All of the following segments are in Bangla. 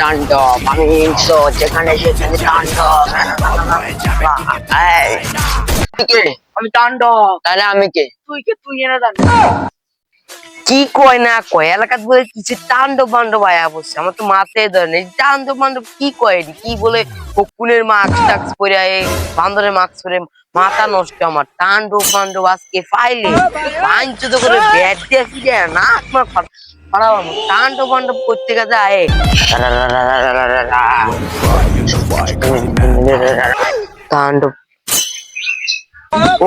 তাণ্ডব আমি যেখানে সেখানে তাণ্ডব আমি তাণ্ডব তাহলে আমি কে? তুই কে? তুই এনে জান কি কয় না কয়? এলাকাত বলে কিছু তাণ্ডব বাণ্ডব আয়া বসছে। আমার তো মাথায় ধরে নেই। তাণ্ডব বাণ্ডব কি কয়? কি বলে কুকুলের মাস্ক টাক্স পরে বান্দরের মাস্ক পরে মাথা নষ্ট আমার। তাণ্ডব বাণ্ডব আজকে ফাইলে। করে ব্যাট দিয়ে ফিরে না, তোমার পাড়াও তাণ্ডব বাণ্ডব করতে গেছে আয়ে। তাণ্ডব।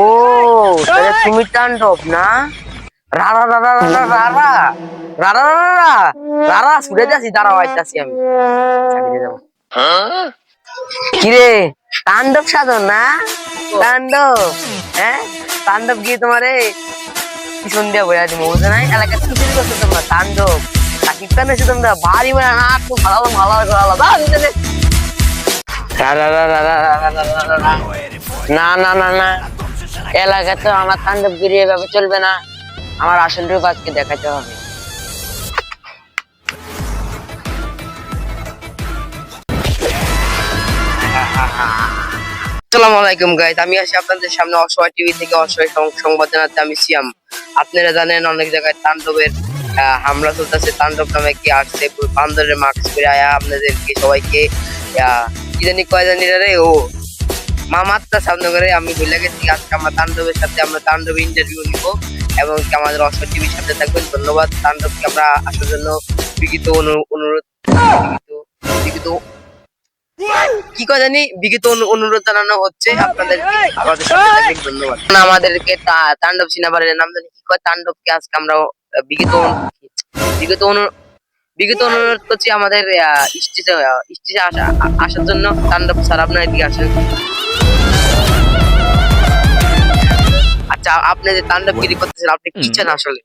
ও তুমি তাণ্ডব না? রারা রারা রারা রারা রারা রারা রারা যাচ্ছি আইতাছি আমি কিরে তাণ্ডব সাধন না তাণ্ডব হ্যাঁ তাণ্ডব গিয়ে তোমারে বুঝে নাই এলাকা করছ তোমরা তাণ্ডব এসে তোমরা মানে না ভালো ভালো ভালো না না না না আমার তাণ্ডব গিরি এভাবে চলবে না আমার আসল রূপ আজকে দেখাতে হবে। আসসালামু আলাইকুম গাইজ আমি আছি আপনাদের সামনে অসহায় টিভি থেকে, অসহায় সংবাদ জানাতে। আমি সিয়াম। আপনারা জানেন অনেক জায়গায় তাণ্ডবের হামলা চলতেছে। তাণ্ডব নামে কি আসছে। বান্দরের মাস্ক পরে আয়া আপনাদেরকে, সবাইকে কি জানি কয় জানি রে, ও মামাত্তা সামনে করে আমি ভুলে গেছি, আজকে আমরা তাণ্ডবের সাথে আমরা তাণ্ডব ইন্টারভিউ নিব এবং আমাদের অসহায় টিভির সাথে থাকবেন। ধন্যবাদ। তাণ্ডবকে আমরা আসার জন্য বিগিত অনু- অনুরোধ, বিগিত কি কথা জানি? বিগত অনু- অনুরোধ জানানো হচ্ছে আপনাদের আমাদের ধন্যবাদ। আমাদেরকে তাণ্ডব সিনেমারের নাম জানি। কি কয়? তাণ্ডবকে আজকে আমরা বিগত বিগত অনু বিগত অনুরোধ করছি আমাদের স্টেজে স্টেজে আসা আসার জন্য। তাণ্ডব স্যার আপনার এদিকে আসেন। আচ্ছা আপনি যে তাণ্ডবগিরি করতেছেন আপনি কি চান আসলে?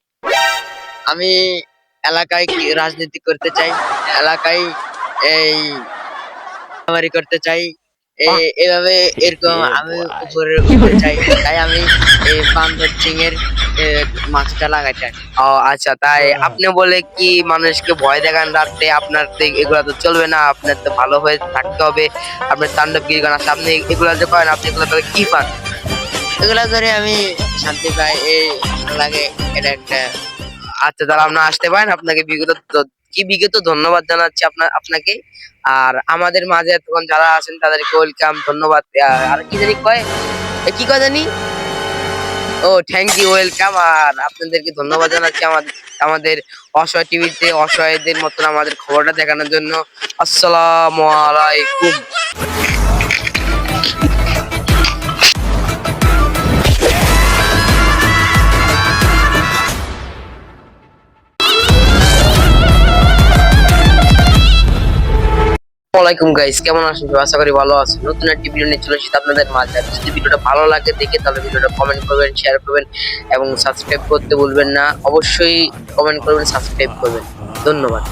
আমি এলাকায় রাজনীতি করতে চাই? এলাকায় এই করতে চাই? এভাবে এরকম আমি উপরে উঠতে চাই তাই আমি এই বান্দর সিং এর মাস্কটা লাগাই ও আচ্ছা তাই আপনি বলে কি মানুষকে ভয় দেখান রাত্রে? আপনার তো এগুলা তো চলবে না আপনার তো ভালো হয়ে থাকতে হবে আপনার তাণ্ডব গিরি গান আছে। আপনি এগুলা যে করেন আপনি এগুলো করে কি পান? এগুলা করে আমি শান্তি পাই এই লাগে এটা একটা আচ্ছা তাহলে আপনার আসতে পারেন আপনাকে বিগত কি বিগত ধন্যবাদ জানাচ্ছি আপনার আপনাকে। আর আমাদের মাঝে এতক্ষণ যারা আছেন, তাদেরকে ওয়েলকাম ধন্যবাদ। আর কি জানি কয় কি কয় জানি? ও থ্যাংক ইউ ওয়েলকাম আর আপনাদেরকে ধন্যবাদ জানাচ্ছি আমাদের আমাদের অসহায় টিভিতে, অসহায়দের মতন আমাদের খবরটা দেখানোর জন্য। আসসালামু আলাইকুম। আসসালামাইকুম গাইস কেমন আছেন? আশা করি ভালো আছেন। নতুন একটি ভিডিও নিয়ে চলে এসেছি আপনাদের মাঝে। যদি ভিডিওটা ভালো লাগে, দেখে তাহলে ভিডিওটা কমেন্ট করবেন শেয়ার করবেন এবং সাবস্ক্রাইব করতে ভুলবেন না। অবশ্যই কমেন্ট করবেন সাবস্ক্রাইব করবেন। ধন্যবাদ।